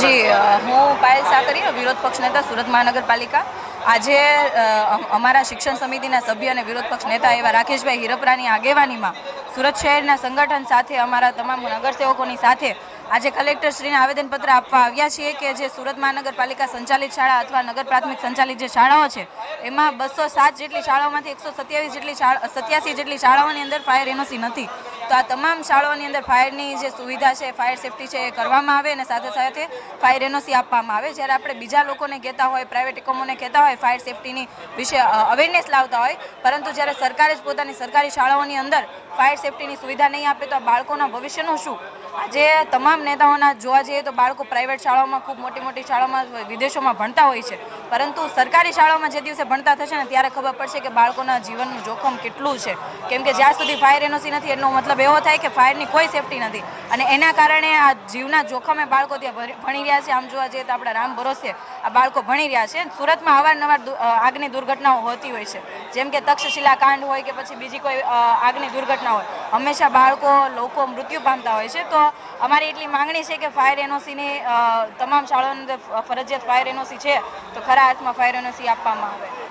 જી હું પાયલ સાકરી વિરોધ પક્ષ નેતા સુરત મહાનગરપાલિકા. આજે અમારા શિક્ષણ સમિતિના સભ્ય અને વિરોધ પક્ષ નેતા એવા રાકેશભાઈ હિરપરાની આગેવાનીમાં સુરત શહેરના સંગઠન સાથે અમારા તમામ નગરસેવકોની સાથે આજે કલેક્ટરશ્રીને આવેદનપત્ર આપવા આવ્યા છીએ કે જે સુરત મહાનગરપાલિકા સંચાલિત શાળા અથવા નગર પ્રાથમિક સંચાલિત જે શાળાઓ છે એમાં બસો સાત જેટલી શાળાઓમાંથી એકસો સત્યાવીસ જેટલી સત્યાસી જેટલી શાળાઓની અંદર ફાયર એનઓસી નથી. તો આ તમામ શાળાઓની અંદર ફાયરની જે સુવિધા છે, ફાયર સેફટી છે એ કરવામાં આવે અને સાથે સાથે ફાયર એનઓસી આપવામાં આવે. જ્યારે આપણે બીજા લોકોને કહેતા હોય, પ્રાઇવેટ એકમોને કહેતા હોય, ફાયર સેફટીની વિશે અવેરનેસ લાવતા હોય, પરંતુ જ્યારે સરકારે જ પોતાની સરકારી શાળાઓની અંદર ફાયર સેફટીની સુવિધા નહીં આપે તો આ બાળકોના ભવિષ્યનું શું? આજે તમામ નેતાઓના જોવા જઈએ તો બાળકો પ્રાઇવેટ શાળાઓમાં, ખૂબ મોટી મોટી શાળાઓમાં વિદેશોમાં ભણતા હોય છે. પરંતુ સરકારી શાળાઓમાં જે દિવસે ભણતા થશે ને ત્યારે ખબર પડશે કે બાળકોના જીવનનું જોખમ કેટલું છે. કેમ કે જ્યાં સુધી ફાયર એનઓસી નથી, એનો મતલબ એવો થાય કે ફાયરની કોઈ સેફટી નથી. અને એના કારણે આ જીવના જોખમે બાળકો ત્યાં ભણી- રહ્યા છે. આમ જોવા જઈએ તો આપણા રામ ભરોસે આ બાળકો ભણી રહ્યા છે. સુરતમાં અવારનવાર આગની દુર્ઘટનાઓ હોતી હોય છે. જેમ કે તક્ષશિલા કાંડ હોય કે પછી બીજી કોઈ આગની દુર્ઘટના હોય. હંમેશા બાળકો, લોકો મૃત્યુ પામતા હોય છે. તો અમારી એટલી માંગણી છે કે ફાયર એનઓસીની તમામ શાળાઓની ફરજિયાત ફાયર એનઓસી છે. તો ખરા અર્થમાં ફાયર એનઓસી આપવામાં આવે.